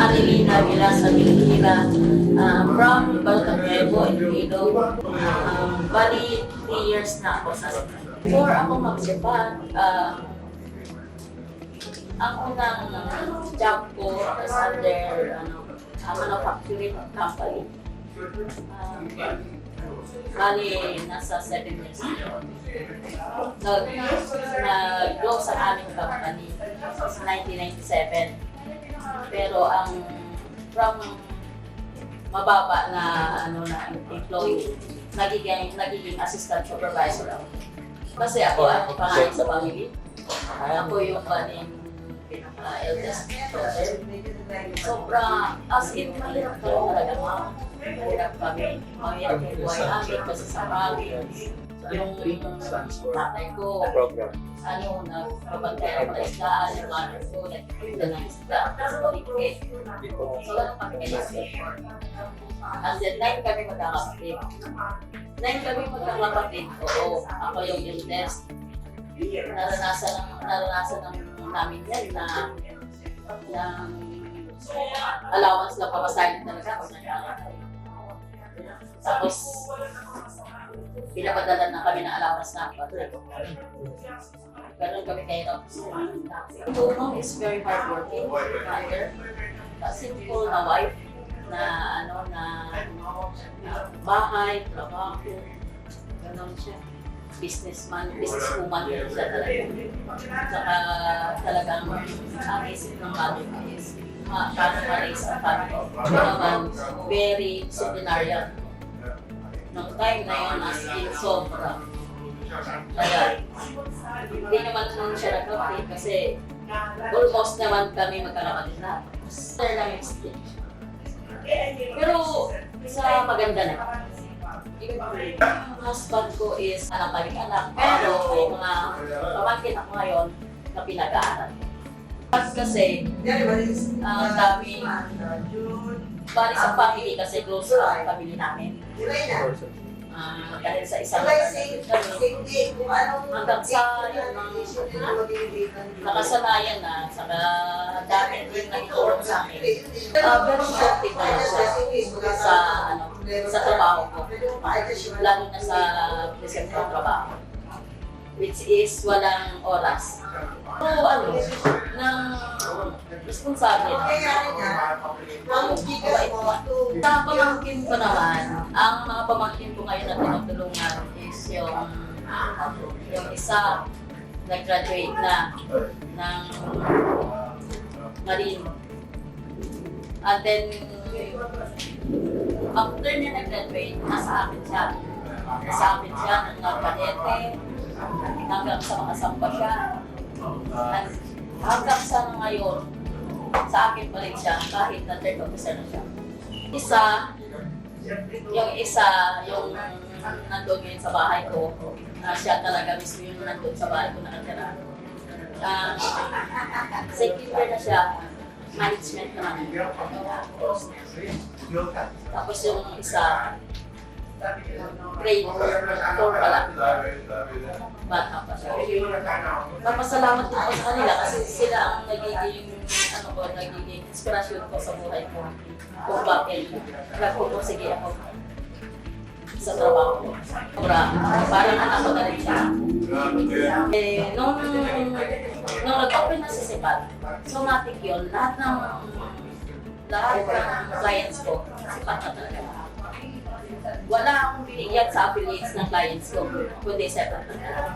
Angelina Vilas Aguilera uh, from Balcanego, Iloilo. Um, bali, 3 years na ako sa Japan. Before ako mag-Japan, uh, ang unang job ko was under ano, a manufacturing company. Um, bali, nasa 7 years na nag, nag-grow sa aming company since 1997. Pero ang from mababa na ano na employee, nagiging nagiging assistant supervisor ako. Kasi ako ang pangalan sa family. Ako yung kaning pinaka eldest daughter. Sobra, as in, mahirap talaga. Mahirap kami. Mahirap yung buhay namin kasi sa province. Yung tatay ko, program. ano, nagpapantay ng isdaan, yung mother ko, nagpapantay ng isda. Tapos paligpit. So, ano kami kailangan? And then, nine kami magkakapatid. Nine kami magkakapatid. Oo, ako yung eldest. Naranasan ng, naranasan ng namin yan na ng allowance lang pamasahin talaga pag nag-aaral. Tapos, pinapadala na kami ng allowance na kapatid. Ganun kami kahirap. Ito mom is very hardworking mother. A simple na wife na ano na, na bahay, trabaho. Ganun siya. Businessman, businesswoman din siya talaga. Saka talagang ang isip ng mother ko is ma paano ma-raise ang family. Naman, very disciplinarian. Time na yun, as in sobra. Kaya, hindi naman nun siya nag-update kasi almost naman kami magkakapatid na. Sir lang yung split. Pero sa maganda na. Yung husband ko is anak kami anak. Pero may mga pamangkin ako ngayon na pinag-aaral. Kasi, ang dami, bali sa family kasi close ang family namin. Ah, dahil sa isang kami, hanggang sa yun, ang nakasanayan na, saka dami din nag-work sa akin. Uh, very effective na siya sa, ano, sa trabaho ko. Lalo na sa present trabaho. Which is walang oras. So, ano, ng responsable. Sa pamangkin ko naman, ang mga pamangkin ko ngayon na tinutulungan is yung yung isa nag-graduate na ng Marine. And then, after niya nag-graduate, nasa akin siya. Nasa akin siya ng nagkadete, hanggang sa makasamba siya. At hanggang sa ngayon, sa akin pa rin siya, kahit na third officer na siya. Isa, yung isa, yung nandun ngayon sa bahay ko, ah, siya talaga mismo yung nandun sa bahay ko nakatira. Uh, second na siya, management naman. Tapos yung isa, grade 4 pa lang. Bata pa siya. Napasalamat din ako sa kanila kasi sila ang nagiging, ano ko, nagiging inspirasyon ko sa buhay ko. Kung bakit nagpupursige ako sa trabaho ko. Sobra, parang anak ko na rin siya. Eh, nung, nung nag-open na si Sipat, somatic yun, lahat ng lahat ng clients ko, sipat na talaga. Wala akong binigyan sa affiliates ng clients ko, kundi sepat na talaga.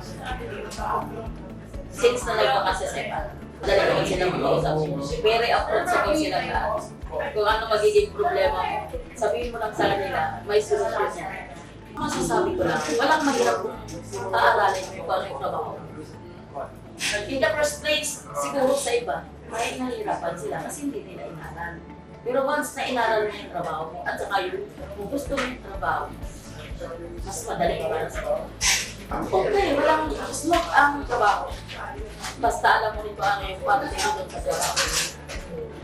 Since na nagpaka si Sepat, dali naman sila mag-uusap. Very approachable sila ka. Kung ano magiging problema mo, sabihin mo lang sa kanila, may solusyon niya. Masasabi ko lang, walang mahirap aaralin mo kung ano yung trabaho. In the first place, siguro sa iba, may nahihirapan sila kasi hindi nila inaral. Pero once na inaral mo yung trabaho mo, at saka yung kung gusto mo yung trabaho mas madali para sa iyo. Okay, walang slot ang trabaho. Basta alam mo rin ba ang yung doon sa trabaho.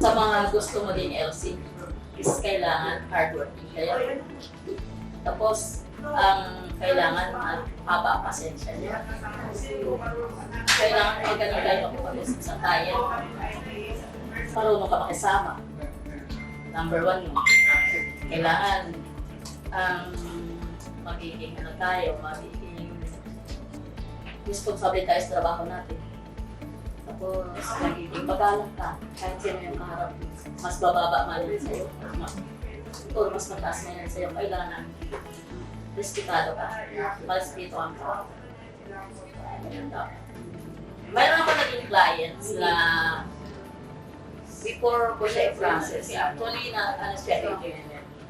Sa mga gusto mo din LC, is kailangan hardworking kayo. Tapos, ang kailangan at haba ang pasensya niya. Kailangan ganun kayo makipag-usap sa tayo, marunong ka makisama. Number one yun. Kailangan ang magiging ano tayo, magiging responsable tayo sa trabaho natin. Tapos, nagiging magalang ka. Kahit sino yung kaharap. Mas bababa man yun sa'yo. Ito, mas mataas man yan sa'yo. Kailangan respetado ka. Malespituhan ka. Ganyan dapat. Mayroon ako naging clients na before ko siya i-process, actually na ano siya,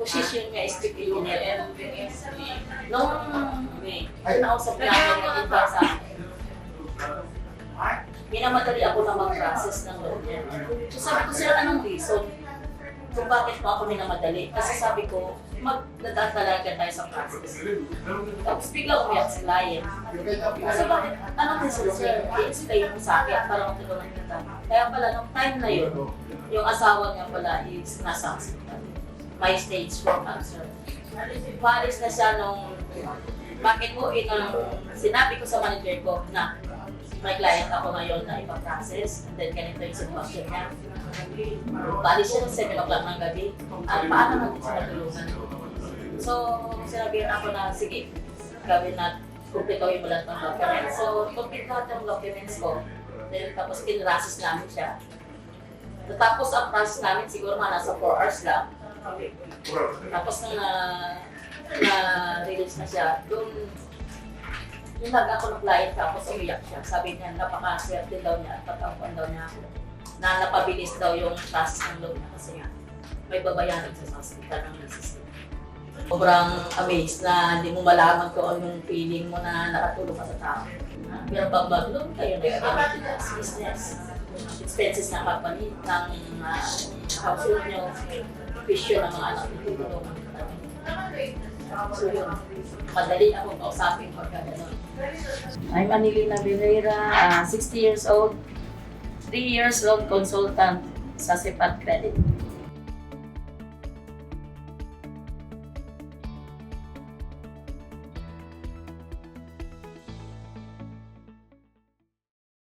position niya is chief engineer. Nung nausap niya ako ng iba sa akin, minamadali ako na mag-process ng loan niya. So sabi ko, sir, anong reason? Kung bakit pa ako minamadali? Kasi sabi ko, magdadalaga tayo sa process. Tapos bigla umiyak si client. Kasi bakit, anong reason, sir? I-explain mo sa akin para matulungan kita. Kaya pala, nung time na yun, yung asawa niya pala is nasa hospital. May stage 4 cancer. Paris na siya nung bakit po inang sinabi ko sa manager ko na may client ako ngayon na ipaprocess and then ganito yung sitwasyon niya. Bali siya ng 7 o'clock ng gabi. At paano natin siya matulungan? So, sinabihan ako na, sige, gawin na, kumplituhin mo lahat ng documents. So, complete lahat ng documents ko. Then, tapos kinrasis namin siya. Natapos ang process namin, siguro mga nasa 4 hours lang. Tapos nung na, na-release na siya, doon, yung nag ako ng client tapos umiyak siya. Sabi niya, napaka-swerte daw niya at patapuan daw niya ako. Na napabilis daw yung process ng loan niya kasi nga may babayaran siya sa hospital ng misis niya. Sobrang amazed na hindi mo malaman kung anong feeling mo na nakatulong ka sa tao. Ah, mag-loan kayo na sa business, expenses ng company, ng uh, household nyo, fisyo ng mga anak nyo, namin. So yun, madali akong kausapin pagka gano'n. I'm Anilina Venera, uh, 60 years old, 3 years loan consultant sa Sepat Credit.